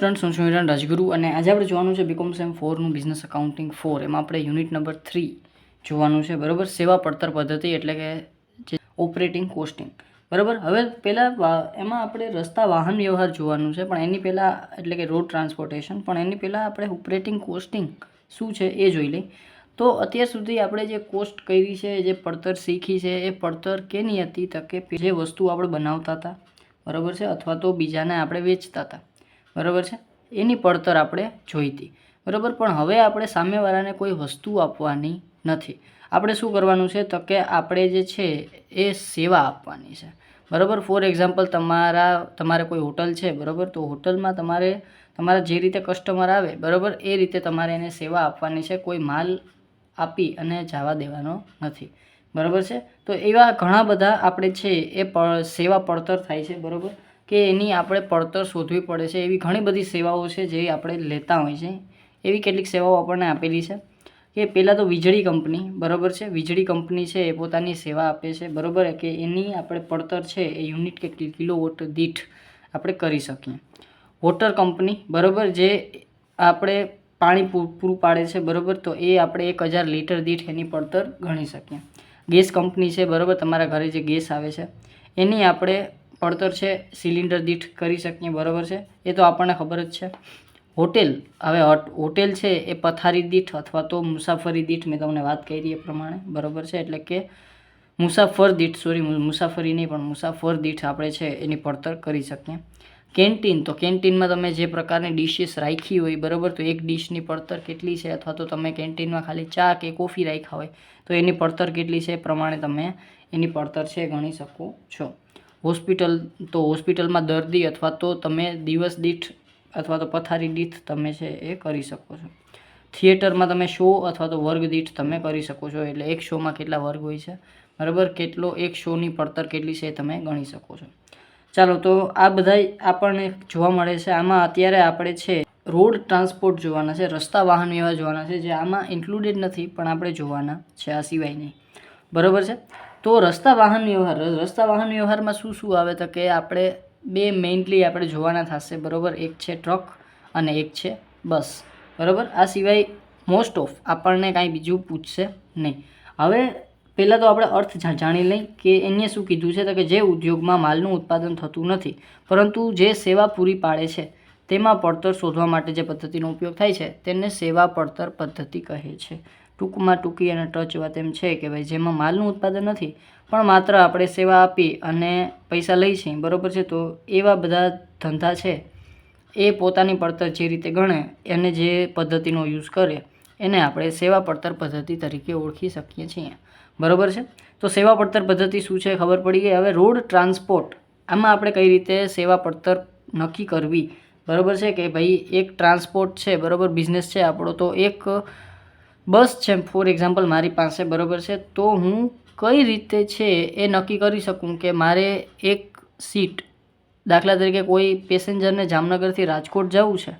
Student હું છું હિરણ રાજગુરુ અને આજે આપણે જોવાનું છે બીકોમ સેમ ફોરનું બિઝનેસ અકાઉન્ટિંગ ફોર એમાં આપણે યુનિટ નંબર થ્રી જોવાનું છે. બરાબર? સેવા પડતર પદ્ધતિ એટલે કે જે ઓપરેટિંગ કોસ્ટિંગ બરાબર? હવે પહેલાં એમાં આપણે રસ્તા વાહન વ્યવહાર જોવાનું છે. પણ એની પહેલાં એટલે કે રોડ ટ્રાન્સપોર્ટેશન પણ એની પહેલાં આપણે ઓપરેટિંગ કોસ્ટિંગ શું છે એ જોઈ લઈ તો અત્યાર સુધી આપણે જે કોસ્ટ કરી છે, જે પડતર શીખી છે, એ પડતર કેની હતી તો કે જે વસ્તુ આપણે બનાવતા હતા. બરાબર છે? અથવા તો બીજાને આપણે વેચતા હતા. બરાબર છે? એની પડતર આપણે જોઈતી. બરાબર? પણ હવે આપણે સામેવાળાને કોઈ વસ્તુ આપવાની નથી. આપણે શું કરવાનું છે તો કે આપણે જે છે એ સેવા આપવાની છે. બરાબર? ફોર એક્ઝામ્પલ તમારા, તમારે કોઈ હોટલ છે, બરાબર? તો હોટલમાં તમારે, તમારા જે રીતે કસ્ટમર આવે, બરાબર? એ રીતે તમારે એને સેવા આપવાની છે. કોઈ માલ આપી અને જવા દેવાનો નથી. બરાબર છે? તો એવા ઘણા બધા આપણે છે એ સેવા પડતર થાય છે, બરાબર? કે એની આપણે પડતર શોધવી પડે છે. એવી ઘણી બધી સેવાઓ છે જે આપણે લેતા હોય છે. એવી કેટલીક સેવાઓ આપણને આપેલી છે કે પહેલાં તો વીજળી કંપની, બરાબર છે? વીજળી કંપની છે એ પોતાની સેવા આપે છે, બરાબર કે એની આપણે પડતર છે એ યુનિટ કે કિલો વોટ દીઠ આપણે કરી શકીએ. વોટર કંપની, બરાબર, જે આપણે પાણી પૂરું પાડે છે, બરાબર, તો એ આપણે એક હજાર લીટર દીઠ એની પડતર ગણી શકીએ. ગેસ કંપની છે, બરાબર, તમારા ઘરે જે ગેસ આવે છે, એની આપણે પડતર છે, સિલિન્ડર દીઠ કરી શકીએ, બરાબર છે? એ તો આપણને ખબર જ છે. હોટેલ, હવે હોટેલ છે એ પથારી દીઠ અથવા તો મુસાફરી દીઠ, મેં તમને વાત કરી એ પ્રમાણે, બરાબર છે? એટલે કે મુસાફર દીઠ સોરી મુસાફરી નહીં, પણ મુસાફર દીઠ આપણે છે એની પડતર કરી શકીએ. કેન્ટીન, તો કેન્ટીનમાં તમે જે પ્રકારની ડિશિસ રાખી હોય, બરાબર, તો એક ડિશની પડતર કેટલી છે? અથવા તો તમે કેન્ટીનમાં ખાલી ચા કે કોફી રાખ્યા હોય, તો એની પડતર કેટલી છે? એ પ્રમાણે તમે એની પડતર છે ગણી શકો છો. હોસ્પિટલ, તો હોસ્પિટલમાં દર્દી અથવા તો તમે દિવસ દીઠ અથવા તો પથારી દીઠ તમે છે એ કરી શકો છો. થિયેટરમાં તમે શો અથવા તો વર્ગ દીઠ તમે કરી શકો છો. એટલે એક શોમાં કેટલા વર્ગ હોય છે? બરાબર? કેટલો એક શોની પડતર કેટલી છે તમે ગણી શકો છો. ચાલો, તો આ બધા આપણને જોવા મળે છે. આમાં અત્યારે આપણે છે રોડ ટ્રાન્સપોર્ટ જોવાના છે, રસ્તા વાહન વ્યવહાર જોવાના છે, જે આમાં ઇન્ક્લુડેડ નથી, પણ આપણે જોવાના છે આ સિવાય નહીં બરાબર છે? તો રસ્તા વાહન વ્યવહાર રસ્તા વાહન વ્યવહારમાં શું શું આવે તો કે આપણે બે મેઇનલી આપણે જોવાના થશે, બરાબર? એક છે ટ્રક અને એક છે બસ. બરાબર? આ સિવાય મોસ્ટ ઓફ આપણને કાંઈ બીજું પૂછશે નહીં. હવે પહેલાં તો આપણે અર્થ જાણી લઈ કે એને શું કીધું છે તો કે જે ઉદ્યોગમાં માલનું ઉત્પાદન થતું નથી, પરંતુ જે સેવા પૂરી પાડે છે, તેમાં પડતર શોધવા માટે જે પદ્ધતિનો ઉપયોગ થાય છે, તેને સેવા પડતર પદ્ધતિ કહે છે. ટૂંકમાં ટૂંકી અને ટચ વાત એમ છે કે ભાઈ જેમાં માલનું ઉત્પાદન નથી, પણ માત્ર આપણે સેવા આપી અને પૈસા લઈ છીએ, બરાબર છે? તો એવા બધા ધંધા છે, એ પોતાની પડતર જે રીતે ગણે, એને જે પદ્ધતિનો યુઝ કરે, એને આપણે સેવા પડતર પદ્ધતિ તરીકે ઓળખી શકીએ છીએ. બરાબર છે? તો સેવા પડતર પદ્ધતિ શું છે ખબર પડી ગઈ? હવે રોડ ટ્રાન્સપોર્ટ, આમાં આપણે કઈ રીતે સેવા પડતર નક્કી કરવી? બરાબર છે કે ભાઈ એક ટ્રાન્સપોર્ટ છે, બરાબર? બિઝનેસ છે આપણો, તો એક બસ છે, ફોર એક્ઝામ્પલ મારી પાસે બરાબર છે, તો હું કઈ રીતે છે એ નક્કી કરી શકું કે મારે એક સીટ દાખલા તરીકે કોઈ પેસેન્જરને જામનગરથી રાજકોટ જવું છે,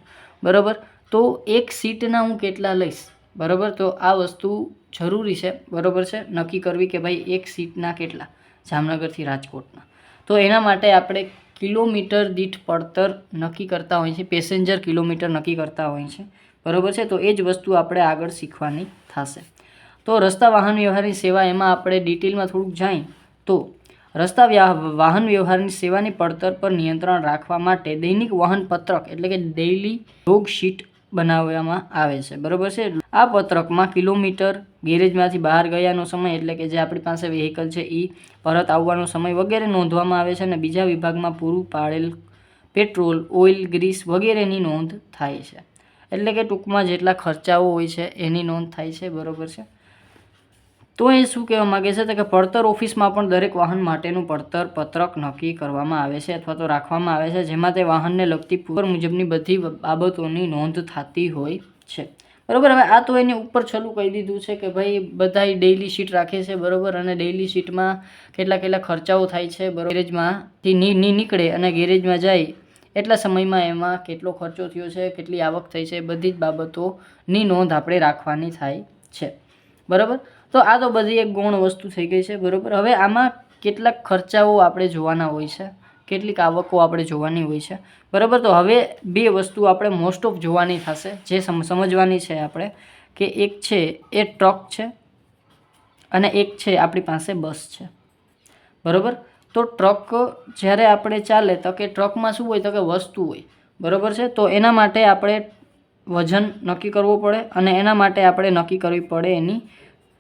બરાબર? તો એક સીટના હું કેટલા લઈશ, બરાબર? તો આ વસ્તુ જરૂરી છે, બરાબર છે? નક્કી કરવી કે ભાઈ એક સીટના કેટલા જામનગરથી રાજકોટના. તો એના માટે આપણે કિલોમીટર દીઠ પડતર નક્કી કરતા હોઈએ છીએ, પેસેન્જર કિલોમીટર નક્કી કરતા હોઈએ છીએ. બરાબર છે? તો એ જ વસ્તુ આપણે આગળ શીખવાની થશે. તો રસ્તા વાહન વ્યવહારની સેવા એમાં આપણે ડિટેલમાં થોડુંક જાય તો રસ્તા વાહન વ્યવહારની સેવાની પડતર પર નિયંત્રણ રાખવા માટે દૈનિક વાહન પત્રક એટલે કે ડેઇલી રોગ શીટ બનાવવામાં આવે છે. બરાબર છે? આ પત્રકમાં કિલોમીટર ગેરેજમાંથી બહાર ગયાનો સમય એટલે કે જે આપણી પાસે વ્હીકલ છે એ પરત આવવાનો સમય વગેરે નોંધવામાં આવે છે અને બીજા વિભાગમાં પૂરું પાડેલ પેટ્રોલ ઓઇલ ગ્રીસ વગેરેની નોંધ થાય છે. એટલે કે ટૂંકમાં જેટલા ખર્ચાઓ હોય છે, એની નોંધ થાય છે, બરાબર છે? તો એ શું કહેવા માગે છે? તો કે પડતર ઓફિસમાં પણ દરેક વાહન માટેનું પડતર પત્રક નક્કી કરવામાં આવે છે અથવા તો રાખવામાં આવે છે, જેમાં તે વાહનને લગતી પૂર મુજબની બધી બાબતોની નોંધ થતી હોય છે. બરાબર? હવે આ તો એની ઉપર છલું કહી દીધું છે કે ભાઈ બધા ડેઇલી શીટ રાખે છે, બરાબર? અને ડેઇલી શીટમાં કેટલા કેટલા ખર્ચાઓ થાય છે, બરાબર? ગેરેજમાંથી નીકળે અને ગેરેજમાં જાય એટલા સમયમાં એમાં કેટલો ખર્ચો થયો છે, કેટલી આવક થઈ છે, બધી જ બાબતોની નોંધ આપણે રાખવાની થાય છે. બરાબર? તો આ તો બધી એક ગૌણ વસ્તુ થઈ ગઈ છે, બરાબર? હવે આમાં કેટલાક ખર્ચાઓ આપણે જોવાના હોય છે, કેટલીક આવકો આપણે જોવાની હોય છે, બરાબર? તો હવે બે વસ્તુ આપણે મોસ્ટ ઓફ જોવાની થશે, જે સમ, સમજવાની છે આપણે, કે એક છે, એ ટ્રક છે અને એક છે, આપણી પાસે બસ છે. બરાબર? તો ટ્રક જ્યારે આપણે ચાલે તો કે ટ્રકમાં શું હોય તો કે વસ્તુ હોય, બરાબર છે? તો એના માટે આપણે વજન નક્કી કરવું પડે અને એના માટે આપણે નક્કી કરવી પડે એની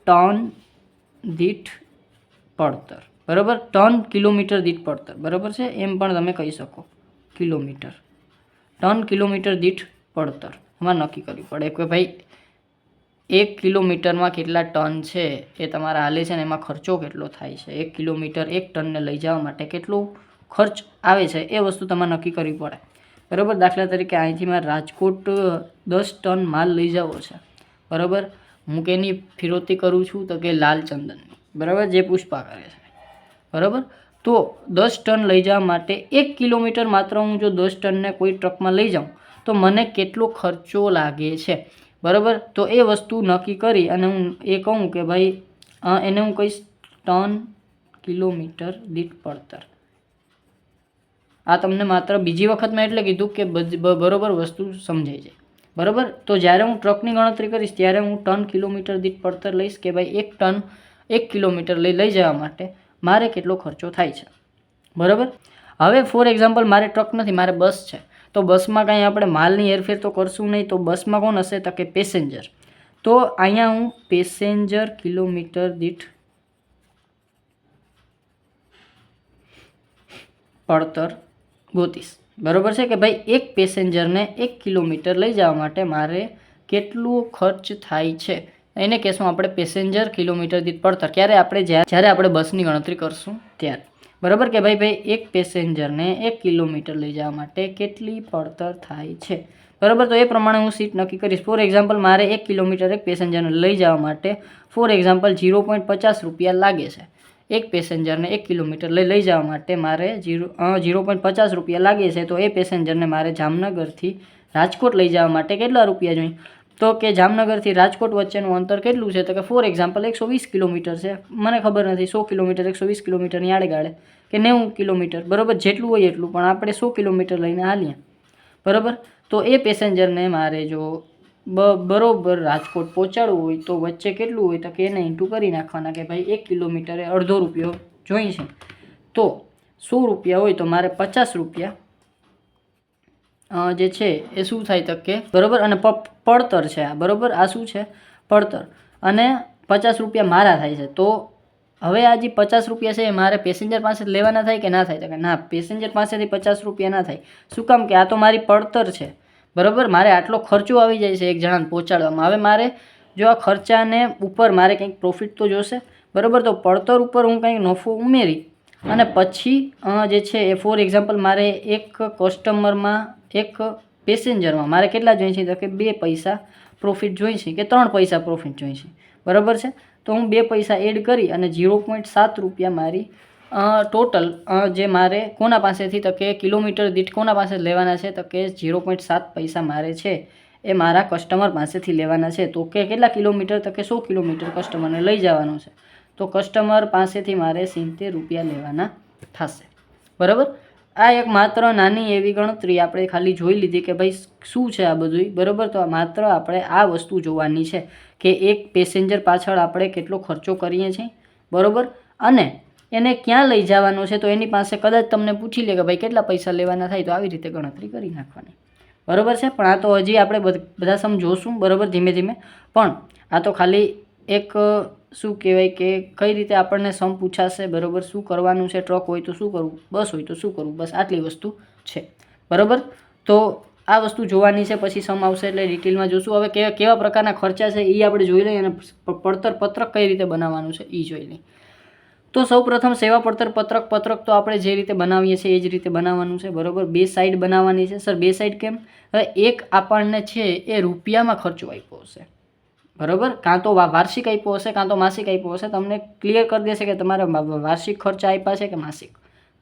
ટન દીઠ પડતર, બરાબર? ટન કિલોમીટર દીઠ પડતર, બરાબર છે? એમ પણ તમે કહી શકો, કિલોમીટર. ટન કિલોમીટર દીઠ પડતર એમાં નક્કી કરવી પડે કે ભાઈ એક કિલોમીટરમાં કેટલા ટન છે એ તમારા હાલે છે ને એમાં ખર્ચો કેટલો થાય છે? એક કિલોમીટર એક ટનને લઈ જવા માટે કેટલો ખર્ચ આવે છે? એ વસ્તુ તમારે નક્કી કરવી પડે. બરાબર? દાખલા તરીકે અહીંથી મારે રાજકોટ દસ ટન માલ લઈ જવો છે. બરાબર? હું કેની ફિરોતી કરું છું તો કે લાલ ચંદનની બરાબર? જે પુષ્પા કરે છે. બરાબર? તો દસ ટન લઈ જવા માટે એક કિલોમીટર માત્ર હું જો દસ ટનને કોઈ ટ્રકમાં લઈ જાઉં તો મને કેટલો ખર્ચો લાગે છે? બરાબર? તો એ વસ્તુ નક્કી કરી અને હું એ કહું કે ભાઈ એને હું કહીશ ટન કિલોમીટર દીઠ પડતર. આ તમને માત્ર બીજી વખત મેં એટલે કીધું કે બરોબર વસ્તુ સમજાઈ જાય. બરાબર? તો જ્યારે હું ટ્રકની ગણતરી કરીશ, ત્યારે હું ટન કિલોમીટર દીઠ પડતર લઈશ કે ભાઈ, એક ટન એક કિલોમીટર લઈ લઈ જવા માટે મારે કેટલો ખર્ચો થાય છે? બરાબર? હવે, ફોર એક્ઝામ્પલ, મારે ટ્રક નથી, મારે બસ છે. તો બસમાં કાંઈ આપણે માલની હેરફેર તો કરશું નહીં, તો બસમાં કોણ હશે? તો કે પેસેન્જર. તો અહીંયા હું પેસેન્જર કિલોમીટર દીઠ પડતર ગોતીશ. બરાબર છે કે ભાઈ? એક પેસેન્જરને એક કિલોમીટર લઈ જવા માટે મારે કેટલું ખર્ચ થાય છે? એને કહેશું આપણે પેસેન્જર કિલોમીટર દીઠ પડતર. ક્યારે આપણે જ્યાં જ્યારે આપણે બસની ગણતરી કરશું, ત્યારે. બરાબર કે ભાઈ ભાઈ, એક પેસેન્જરને એક કિલોમીટર લઈ જવા માટે કેટલી પડતર થાય છે? બરાબર, તો એ પ્રમાણે હું સીટ નક્કી કરીશ. ફોર એક્ઝામ્પલ મારે એક કિલોમીટર એક પેસેન્જરને લઈ જવા માટે ફોર એક્ઝામ્પલ ઝીરો પોઈન્ટ પચાસ રૂપિયા લાગે છે. એક પેસેન્જરને એક કિલોમીટર લઈ લઈ જવા માટે મારે જીરો ઝીરો પોઈન્ટ પચાસ રૂપિયા લાગે છે, તો એ પેસેન્જરને મારે જામનગરથી રાજકોટ લઈ જવા માટે કેટલા રૂપિયા જોઈએ? તો કે જામનગરથી રાજકોટ વચ્ચેનું અંતર કેટલું છે? તો કે ફોર એક્ઝામ્પલ એકસો વીસ કિલોમીટર છે. મને ખબર નથી, સો કિલોમીટર, એકસો વીસ કિલોમીટરની આડેગાળે કે નેવું કિલોમીટર. બરાબર? જેટલું હોય એટલું, પણ આપણે સો કિલોમીટર લઈને હાલીએ. બરાબર? તો એ પેસેન્જરને મારે જો બ, બરોબર રાજકોટ પહોંચાડવું હોય તો વચ્ચે કેટલું હોય તો કે એને ઇન્ટુ કરી નાખવાના કે ભાઈ એક કિલોમીટરે અડધો રૂપિયો જોઈશે. તો સો રૂપિયા હોય તો મારે પચાસ રૂપિયા જે છે, એ શું થાય તો કે? બરોબર? અને પડતર છે આ. બરાબર? આ શું છે? પડતર. અને પચાસ રૂપિયા મારા થાય છે. તો હવે આ જે પચાસ રૂપિયા છે, એ મારે પેસેન્જર પાસે લેવાના થાય કે ના થાય? તો કે ના, પેસેન્જર પાસેથી પચાસ રૂપિયા ના થાય. શું કામ કે આ તો મારી પડતર છે? બરાબર? મારે આટલો ખર્ચો આવી જાય છે એક જણાને પહોંચાડવામાં. હવે મારે જો આ ખર્ચાને ઉપર મારે કંઈક પ્રોફિટ તો જોશે. બરાબર? તો પડતર ઉપર હું કંઈક નફો ઉમેરી અને પછી જે છે, એ ફોર એક્ઝામ્પલ મારે એક કસ્ટમરમાં એક પેસેન્જરમાં, મારે કેટલા જોઈએ છે? તો કે બે પૈસા પ્રોફિટ જોઈએ છે કે ત્રણ પૈસા પ્રોફિટ જોઈએ છે. બરાબર છે? તો હું બે પૈસા એડ કરી અને ઝીરો પોઈન્ટ સાત રૂપિયા મારી ટોટલ જે મારે કોના પાસેથી, તો કે કિલોમીટર દીઠ કોના પાસે લેવાના છે? તો કે ઝીરો પોઈન્ટ સાત પૈસા મારે છે એ મારા કસ્ટમર પાસેથી લેવાના છે. તો કે કેટલા કિલોમીટર? તો કે સો કિલોમીટર કસ્ટમરને લઈ જવાનો છે. તો કસ્ટમર પાસેથી મારે સિત્તેર રૂપિયા લેવાના થશે. બરાબર? આ એક માત્ર નાની એવી ગણતરી આપણે ખાલી જોઈ લીધી કે ભાઈ શું છે આ બધું બરાબર? તો માત્ર આપણે આ વસ્તુ જોવાની છે કે એક પેસેન્જર પાછળ આપણે કેટલો ખર્ચો કરીએ છીએ, બરાબર? અને એને ક્યાં લઈ જવાનો છે? તો એની પાસે કદાચ તમને પૂછી લે કે ભાઈ કેટલા પૈસા લેવાના થાય? તો આવી રીતે ગણતરી કરી નાખવાની. બરાબર છે? પણ આ તો હજી આપણે બધ- સમજોશું બરાબર? ધીમે ધીમે. પણ આ તો ખાલી એક શું કહેવાય કે કઈ રીતે આપણને સમ પૂછાશે, બરાબર? શું કરવાનું છે? ટ્રક હોય તો શું કરવું? બસ હોય તો શું કરવું? બસ આટલી વસ્તુ છે. બરાબર? તો આ વસ્તુ જોવાની છે, પછી સમ આવશે એટલે ડિટેલમાં જોશું. હવે કેવા કેવા પ્રકારના ખર્ચા છે એ આપણે જોઈ લઈએ અને પડતર પત્રક કઈ રીતે બનાવવાનું છે એ જોઈ લઈએ. તો સૌ પ્રથમ સેવા પડતર પત્રક પત્રક તો આપણે જે રીતે બનાવીએ છીએ એ જ રીતે બનાવવાનું છે, બરાબર? બે સાઈડ બનાવવાની છે. સર, બે સાઈડ કેમ? હવે એક આપણને છે એ રૂપિયામાં ખર્ચો આપ્યો હશે. બરાબર? કાં તો વાર્ષિક આપ્યો હશે, કાં તો માસિક આપ્યો હશે, તમને ક્લિયર કરી દેશે કે તમારે વાર્ષિક ખર્ચા આપ્યા છે કે માસિક?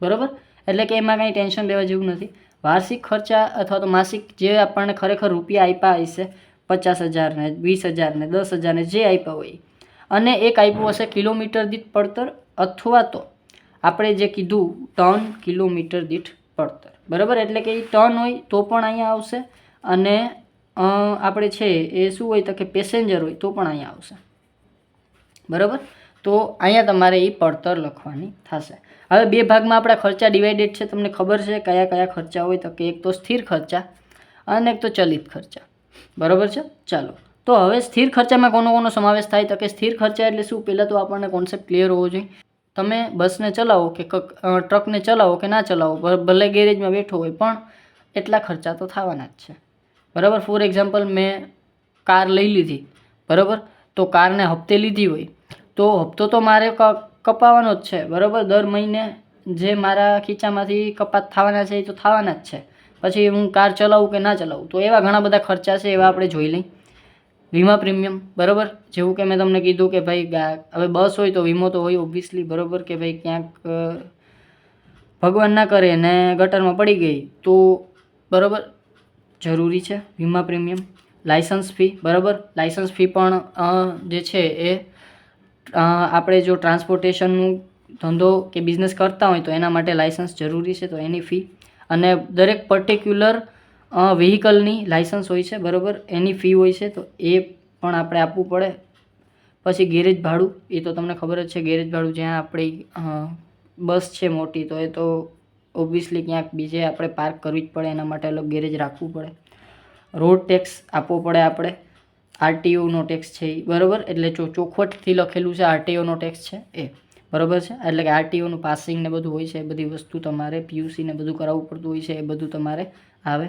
બરાબર? એટલે કે એમાં કાંઈ ટેન્શન લેવા જેવું નથી. વાર્ષિક ખર્ચા અથવા તો માસિક જે આપણને ખરેખર રૂપિયા આપ્યા હશે પચાસ હજારને વીસ હજારને દસ હજારને જે આપ્યા હોય અને એક આપ્યું હશે કિલોમીટર દીઠ પડતર અથવા તો આપણે જે કીધું ટન કિલોમીટર દીઠ પડતર. બરાબર? એટલે કે એ ટન હોય તો પણ અહીંયા આવશે અને આપણે છે એ શું હોય તો કે પેસેન્જર હોય તો પણ અહીંયા આવશે. બરાબર? તો અહીંયા તમારે એ પડતર લખવાની થશે. હવે બે ભાગમાં આપણા ખર્ચા ડિવાઇડેડ છે, તમને ખબર છે કયા કયા ખર્ચા હોય તો કે એક તો સ્થિર ખર્ચા અને એક તો ચલિત ખર્ચા. બરાબર છે? ચાલો. તો હવે સ્થિર ખર્ચામાં કોનો કોનો સમાવેશ થાય તો કે સ્થિર ખર્ચા એટલે શું? પહેલાં તો આપણને કોન્સેપ્ટ ક્લિયર હોવો જોઈએ. તમે બસને ચલાવો કે ટ્રકને ચલાવો કે ના ચલાવો, ભલે ગેરેજમાં બેઠો હોય પણ એટલા ખર્ચા તો થવાના જ છે. બરાબર? ફોર એક્ઝામ્પલ મેં કાર લઈ લીધી, બરાબર? તો કારને હપ્તે લીધી હોય, તો હપ્તો તો મારે ક કપાવવાનો જ છે, બરાબર? દર મહિને જે મારા ખીચામાંથી કપાત થવાના છે એ તો થવાના જ છે. પછી હું કાર ચલાવું કે ના ચલાવું? તો એવા ઘણા બધા ખર્ચા છે, એવા આપણે જોઈ લઈ વીમા પ્રીમિયમ, બરાબર? જેવું કે મેં તમને કીધું કે ભાઈ હવે બસ હોય તો વીમો તો હોય ઓબ્વિયસલી બરાબર? કે ભાઈ ક્યાંક ભગવાન ના કરે ને ગટરમાં પડી ગઈ, તો બરાબર? જરૂરી છે, વીમા પ્રીમિયમ. લાઇસન્સ ફી, બરાબર? લાઇસન્સ ફી પણ જે છે એ આપણે જો ટ્રાન્સપોર્ટેશનનું ધંધો કે બિઝનેસ કરતા હોય તો એના માટે લાઇસન્સ જરૂરી છે, તો એની ફી. અને દરેક પર્ટિક્યુલર વ્હીકલની લાઇસન્સ હોય છે, બરાબર? એની ફી હોય છે, તો એ પણ આપણે આપવું પડે. પછી ગેરેજ ભાડું, એ તો તમને ખબર જ છે, ગેરેજ ભાડું જ્યાં આપણી બસ છે મોટી, તો એ તો ઓબ્વિયસલી ક્યાંક બીજે આપણે પાર્ક કરવી જ પડે, એના માટે અલગ ગેરેજ રાખવું પડે. રોડ ટેક્સ આપવો પડે આપણે. આરટીઓનો ટેક્સ છે એ બરાબર? એટલે ચો ચોખવટથી લખેલું છે આરટીઓનો ટેક્સ છે, એ. બરાબર છે? એટલે કે આરટીઓનું પાસિંગ ને બધું હોય છે, એ બધી વસ્તુ તમારે પીયુસી ને બધું કરાવવું પડતું હોય છે, એ બધું તમારે આવે.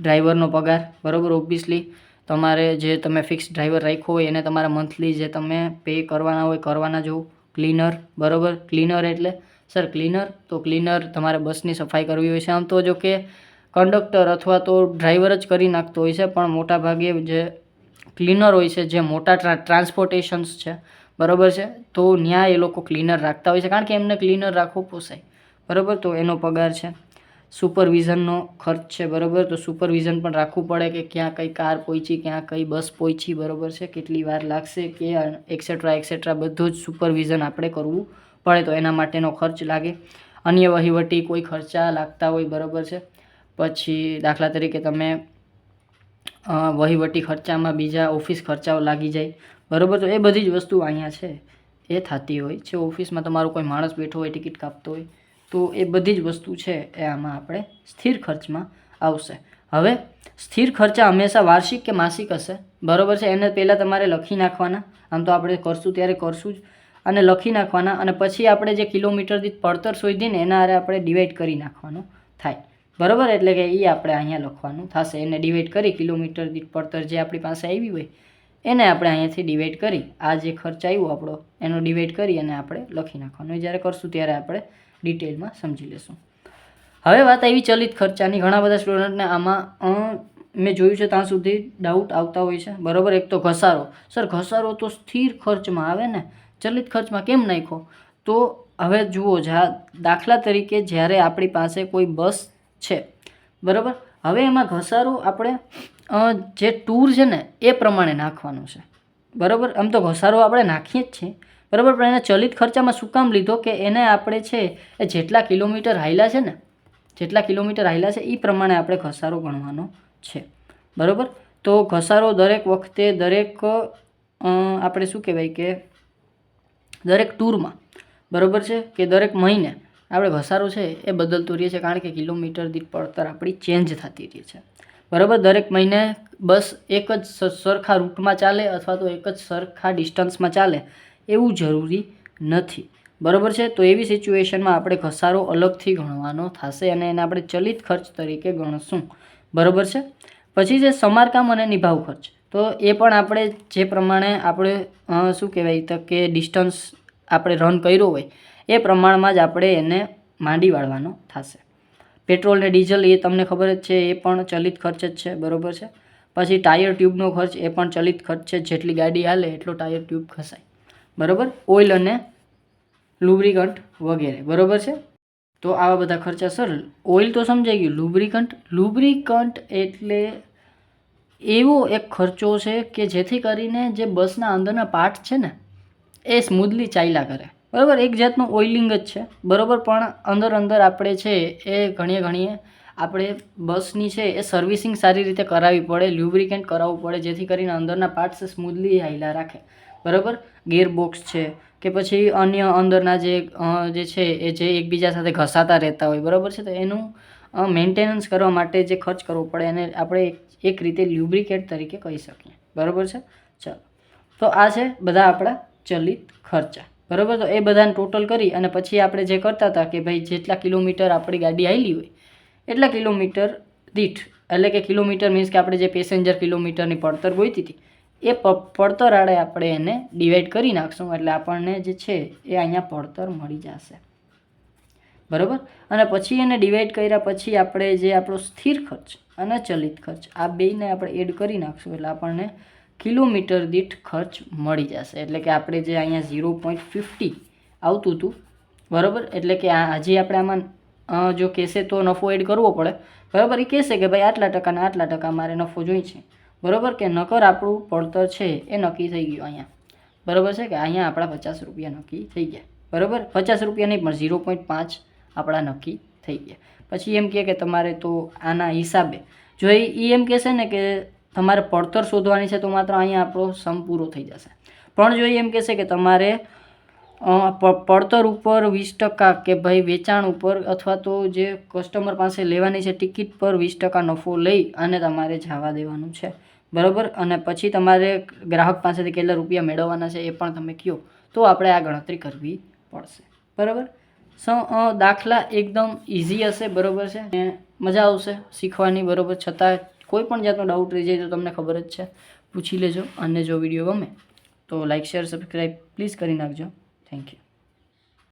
ડ્રાઈવરનો પગાર, બરાબર? ઓબ્વિયસલી તમારે જે તમે ફિક્સ ડ્રાઈવર રાખ્યો હોય, એને તમારા મંથલી જે તમે પે કરવાના હોય, કરવાના જો. ક્લીનર બરાબર? ક્લીનર એટલે સર ક્લીનર તો ક્લીનર તમારે બસની સફાઈ કરવી હોય છે. આમ તો જો કે કંડક્ટર અથવા તો ડ્રાઈવર જ કરી નાખતો હોય છે, પણ મોટાભાગે જે ક્લીનર હોય છે, જે મોટા ટ્રા ટ્રાન્સપોર્ટેશન્સ છે, બરાબર છે? તો ત્યાં એ લોકો ક્લીનર રાખતા હોય છે, કારણ કે એમને ક્લીનર રાખવું પોસાય. બરાબર? તો એનો પગાર છે. સુપરવિઝનનો ખર્ચ છે, બરાબર? તો સુપરવિઝન પણ રાખવું પડે કે ક્યાં કઈ કાર પહોંચી ક્યાં કઈ બસ પહોંચી બરાબર છે? કેટલી વાર લાગશે, કે એક્સેટ્રા એક્સેટ્રા બધું જ સુપરવિઝન આપણે કરવું પડે તો એના માટેનો ખર્ચ લાગે. અન્ય વહીવટી કોઈ ખર્ચા લાગતા હોય બરાબર છે. પછી દાખલા તરીકે તમે વહીવટી ખર્ચામાં બીજા ઓફિસ ખર્ચાઓ લાગી જાય. બરાબર તો એ બધી જ વસ્તુ અહીંયા છે. એ થતી હોય. છે ઓફિસમાં તમારો કોઈ માણસ બેઠો હોય, ટિકિટ કાપતો હોય, તો એ બધી જ વસ્તુ છે એ આમાં આપણે સ્થિર ખર્ચમાં આવશે. હવે સ્થિર ખર્ચા હંમેશા વાર્ષિક કે માસિક હશે? બરાબર છે? એને પહેલાં તમારે લખી નાખવાના. આમ તો આપણે કરશું ત્યારે કરશું જ. અને લખી નાખવાના અને પછી આપણે જે કિલોમીટર દીઠ પડતર શોધીને એના આરે આપણે ડિવાઈડ કરી નાખવાનું થાય. બરાબર? એટલે કે એ આપણે અહીંયા લખવાનું થશે. એને ડિવાઈડ કરી કિલોમીટર દીઠ પડતર જે આપણી પાસે આવી હોય, એને આપણે અહીંયાથી ડિવાઈડ કરી આ જે ખર્ચ આવ્યો આપણો, એનો ડિવાઈડ કરી અને આપણે લખી નાખવાનું. જ્યારે કરશું ત્યારે આપણે ડિટેલમાં સમજી લેશું. હવે વાત આવી ચલિત ખર્ચાની. ઘણા બધા સ્ટુડન્ટને આમાં મેં જોયું છે ત્યાં સુધી ડાઉટ આવતા હોય છે. બરાબર? એક તો ઘસારો. સર, ઘસારો તો સ્થિર ખર્ચમાં આવે ને ચલિત ખર્ચમાં કેમ નાખ્યો? તો હવે જુઓ, જા, દાખલા તરીકે જ્યારે આપણી પાસે કોઈ બસ છે, બરાબર? હવે એમાં ઘસારો આપણે જે ટૂર છે ને, એ પ્રમાણે નાખવાનો છે, બરાબર? આમ તો ઘસારો આપણે નાખીએ જ છીએ, બરાબર? પણ એને ચલિત ખર્ચામાં શું કામ લીધો કે એને આપણે છે, એ જેટલા કિલોમીટર હાયલા છે ને, જેટલા કિલોમીટર હાયલા છે એ પ્રમાણે આપણે ઘસારો ગણવાનો છે, બરાબર? તો ઘસારો દરેક વખતે દરેક આપણે શું કહેવાય કે દરેક ટૂરમાં. બરાબર છે કે દરેક મહિને આપણે ઘસારો છે એ બદલતો રહે છે કારણ કે કિલોમીટર દીઠ પડતર આપણી ચેન્જ થતી રહે છે. બરાબર, દરેક મહિને બસ એક જ સરખા રૂટમાં ચાલે અથવા તો એક જ સરખા ડિસ્ટન્સમાં ચાલે એવું જરૂરી નથી. બરાબર છે? તો એવી સિચ્યુએશનમાં આપણે ઘસારો અલગથી ગણવાનો થશે અને એને આપણે ચલિત ખર્ચ તરીકે ગણશું. બરાબર છે? પછી છે સમારકામ અને નિભાવ ખર્ચ. તો એ પણ આપણે જે પ્રમાણે આપણે શું કહેવાય, તો કે ડિસ્ટન્સ આપણે રન કર્યો હોય, એ પ્રમાણમાં જ આપણે એને માંડી વાળવાનો થશે. પેટ્રોલ ને ડીઝલ એ તમને ખબર જ છે, એ પણ ચલિત ખર્ચ જ છે, બરાબર છે? પછી ટાયર ટ્યુબનો ખર્ચ એ પણ ચલિત ખર્ચ છે, જેટલી ગાડી હાલે એટલો ટાયર ટ્યુબ ખસાય. બરાબર? ઓઇલ અને લુબ્રિકન્ટ વગેરે, બરાબર છે? તો આવા બધા ખર્ચા સર ઓઇલ તો સમજાઈ ગયું. લુબ્રિકન્ટ લુબ્રિકન્ટ એટલે એવો એક ખર્ચો છે કે જેથી કરીને જે બસના અંદરના પાર્ટ છે ને, એ સ્મૂધલી ચાલ્યા કરે. બરાબર? એક જાતનું ઓઇલિંગ જ છે. બરાબર? પણ અંદર અંદર આપણે છે એ ઘણીએ ઘણીએ આપણે બસની છે એ સર્વિસિંગ સારી રીતે કરાવવી પડે લ્યુબ્રિકેન્ટ કરાવવું પડે, જેથી કરીને અંદરના પાર્ટ્સ સ્મૂથલી હાઈલા રાખે. બરાબર? ગેરબોક્સ છે કે પછી અન્ય અંદરના જે જે છે એ જે એકબીજા સાથે ઘસાતા રહેતા હોય. બરાબર છે? તો એનું મેન્ટેનન્સ કરવા માટે જે ખર્ચ કરવો પડે એને આપણે એક- રીતે લ્યુબ્રિકેટ તરીકે કહી શકીએ. બરાબર છે? ચાલો. તો આ છે બધા આપણા ચલિત ખર્ચા. બરાબર? તો એ બધાને ટોટલ કરી અને પછી આપણે જે કરતા હતા કે ભાઈ જેટલા કિલોમીટર આપણી ગાડી આવેલી હોય, એટલા કિલોમીટર દીઠ, એટલે કે કિલોમીટર મીન્સ કે આપણે જે પેસેન્જર કિલોમીટરની પડતર ગોઈતી હતી, એ પડતર આડે આપણે એને ડિવાઈડ કરી નાખશું, એટલે આપણને જે છે એ અહીંયા પડતર મળી જશે. બરાબર? અને પછી એને ડિવાઈડ કર્યા પછી આપણે જે આપણો સ્થિર ખર્ચ અને ચલિત ખર્ચ. આ બેયને આપણે એડ કરી નાખશું એટલે આપણને કિલોમીટર દીઠ ખર્ચ મળી જશે. એટલે કે આપણે જે અહીંયા ઝીરો પોઈન્ટ ફિફ્ટી આવતું હતું, બરાબર? એટલે કે આ હજી આપણે આમાં જો કહેશે તો નફો એડ કરવો પડે. બરાબર? એ કહેશે કે ભાઈ આટલા ટકાના આટલા ટકા મારે નફો જોઈ છે. બરાબર? કે નકર આપણું પડતર છે એ નક્કી થઈ ગયું અહીંયા. બરાબર છે કે અહીંયા આપણા પચાસ રૂપિયા નક્કી થઈ ગયા. બરાબર? પચાસ રૂપિયા નહીં પણ ઝીરો પોઈન્ટ પાંચ આપણા નક્કી થઈ ગયા. પછી એમ કહે કે તમારે તો આના હિસાબે. જો એ એમ કહેશે ને કે તમારે પડતર શોધવાની છે તો માત્ર અહીંયા આપણો સમ પૂરો થઈ જશે. પણ જો એમ કહેશે કે તમારે પડતર ઉપર વીસ ટકા કે ભાઈ વેચાણ ઉપર અથવા તો જે કસ્ટમર પાસે લેવાની છે ટિકિટ પર વીસ ટકા નફો લઈ અને તમારે જવા દેવાનું છે. બરાબર? અને પછી તમારે ગ્રાહક પાસેથી કેટલા રૂપિયા મેળવવાના છે એ પણ તમે કહો તો આપણે આ ગણતરી કરવી પડશે. બરાબર? સો દાખલા એકદમ ઇઝી હશે, બરાબર છે? ને મજા આવશે શીખવાની, બરાબર? છતાં કોઈ પણ જાતનો ડાઉટ રહી જાય તો તમને ખબર જ છે. પૂછી લેજો અને જો વીડિયો ગમે તો લાઇક શેર સબસ્ક્રાઈબ પ્લીઝ કરી નાખજો. Thank you